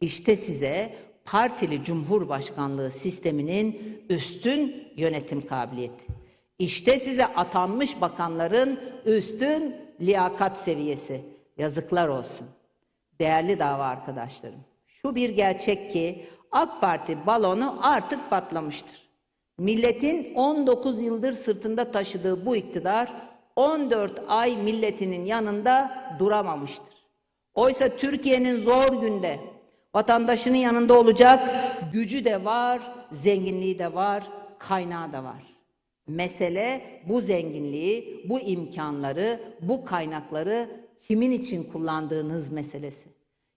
İşte size partili cumhurbaşkanlığı sisteminin üstün yönetim kabiliyeti. İşte size atanmış bakanların üstün liyakat seviyesi. Yazıklar olsun. Değerli dava arkadaşlarım, şu bir gerçek ki AK Parti balonu artık patlamıştır. Milletin 19 yıldır sırtında taşıdığı bu iktidar 14 ay milletinin yanında duramamıştır. Oysa Türkiye'nin zor günde vatandaşının yanında olacak gücü de var, zenginliği de var, kaynağı da var. Mesele bu zenginliği, bu imkanları, bu kaynakları kimin için kullandığınız meselesi.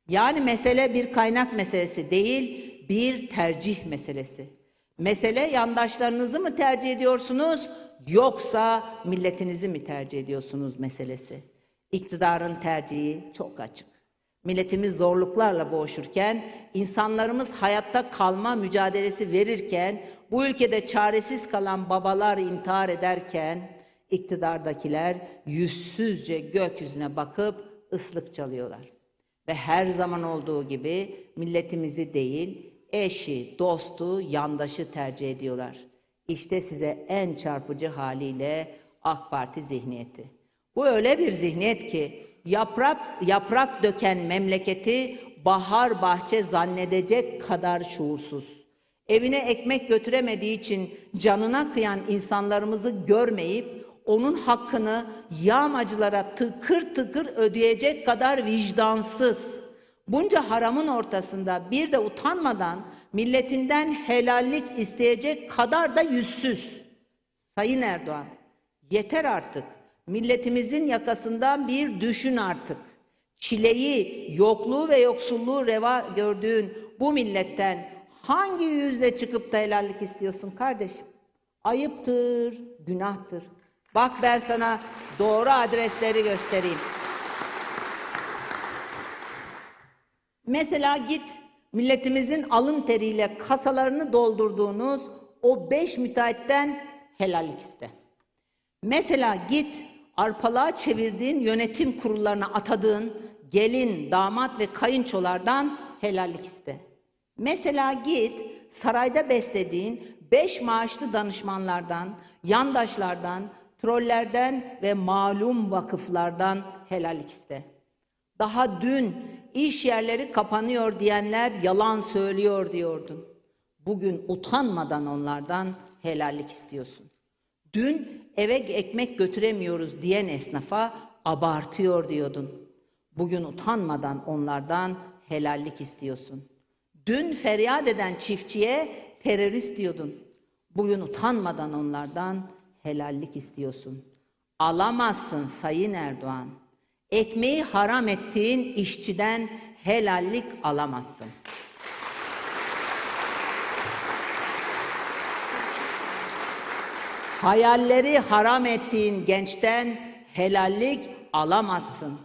Yani mesele bir kaynak meselesi değil, bir tercih meselesi. Mesele yandaşlarınızı mı tercih ediyorsunuz yoksa milletinizi mi tercih ediyorsunuz meselesi. İktidarın tercihi çok açık. Milletimiz zorluklarla boğuşurken, insanlarımız hayatta kalma mücadelesi verirken, bu ülkede çaresiz kalan babalar intihar ederken, iktidardakiler yüzsüzce gökyüzüne bakıp ıslık çalıyorlar. Ve her zaman olduğu gibi milletimizi değil, eşi, dostu, yandaşı tercih ediyorlar. İşte size en çarpıcı haliyle AK Parti zihniyeti. Bu öyle bir zihniyet ki yaprak yaprak döken memleketi bahar bahçe zannedecek kadar şuursuz. Evine ekmek götüremediği için canına kıyan insanlarımızı görmeyip onun hakkını yağmacılara tıkır tıkır ödeyecek kadar vicdansız. Bunca haramın ortasında bir de utanmadan milletinden helallik isteyecek kadar da yüzsüz. Sayın Erdoğan, yeter artık. Milletimizin yakasından bir düşün artık. Çileyi, yokluğu ve yoksulluğu reva gördüğün bu milletten hangi yüzle çıkıp da helallik istiyorsun kardeşim? Ayıptır, günahtır. Bak ben sana doğru adresleri göstereyim. Mesela git milletimizin alın teriyle kasalarını doldurduğunuz o beş müteahhitten helallik iste. Mesela git arpalığa çevirdiğin yönetim kurullarına atadığın gelin, damat ve kayınçolardan helallik iste. Mesela git sarayda beslediğin beş maaşlı danışmanlardan, yandaşlardan, trollerden ve malum vakıflardan helallik iste. Daha dün iş yerleri kapanıyor diyenler yalan söylüyor diyordun. Bugün utanmadan onlardan helallik istiyorsun. Dün eve ekmek götüremiyoruz diyen esnafa abartıyor diyordun. Bugün utanmadan onlardan helallik istiyorsun. Dün feryat eden çiftçiye terörist diyordun. Bugün utanmadan onlardan helallik istiyorsun. Alamazsın Sayın Erdoğan. Ekmeği haram ettiğin işçiden helallik alamazsın. Hayalleri haram ettiğin gençten helallik alamazsın.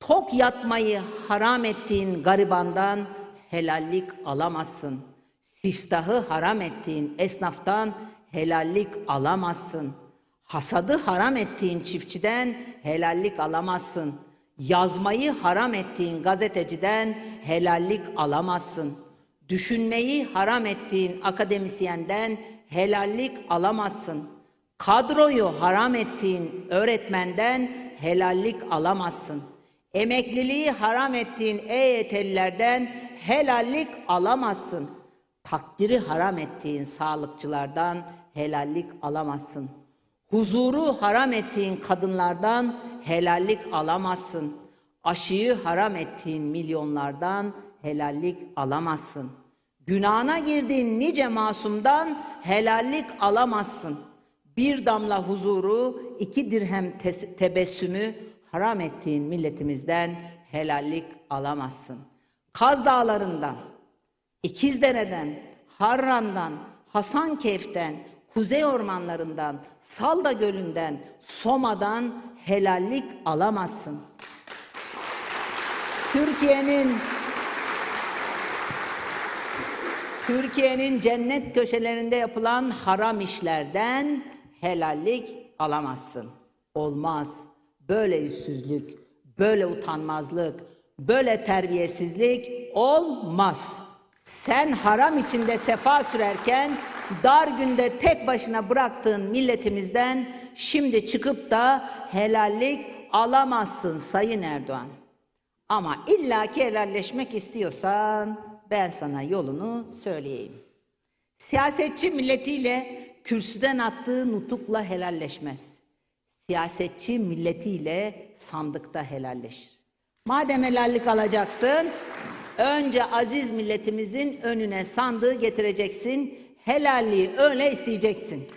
Tok yatmayı haram ettiğin garibandan helallik alamazsın. Siftahı haram ettiğin esnaftan helallik alamazsın. Hasadı haram ettiğin çiftçiden helallik alamazsın. Yazmayı haram ettiğin gazeteciden helallik alamazsın. Düşünmeyi haram ettiğin akademisyenden helallik alamazsın. Kadroyu haram ettiğin öğretmenden helallik alamazsın. Emekliliği haram ettiğin EYT'lilerden helallik alamazsın. Takdiri haram ettiğin sağlıkçılardan helallik alamazsın. Huzuru haram ettiğin kadınlardan helallik alamazsın. Aşıyı haram ettiğin milyonlardan helallik alamazsın. Günahına girdiğin nice masumdan helallik alamazsın. Bir damla huzuru, iki dirhem tebessümü haram ettiğin milletimizden helallik alamazsın. Kaz dağlarından, İkizdere'den, Harran'dan, Hasankeyf'ten, Kuzey ormanlarından, Salda Gölü'nden, Soma'dan helallik alamazsın. Türkiye'nin Türkiye'nin cennet köşelerinde yapılan haram işlerden helallik alamazsın. Olmaz. Böyle yüzsüzlük, böyle utanmazlık, Böyle terbiyesizlik olmaz. Sen haram içinde sefa sürerken dar günde tek başına bıraktığın milletimizden şimdi çıkıp da helallik alamazsın Sayın Erdoğan. Ama illaki helalleşmek istiyorsan ben sana yolunu söyleyeyim. Siyasetçi milletiyle kürsüden attığı nutukla helalleşmez. Siyasetçi milletiyle sandıkta helalleşir. Madem helallik alacaksın, önce aziz milletimizin önüne sandığı getireceksin. Helalliği öyle isteyeceksin.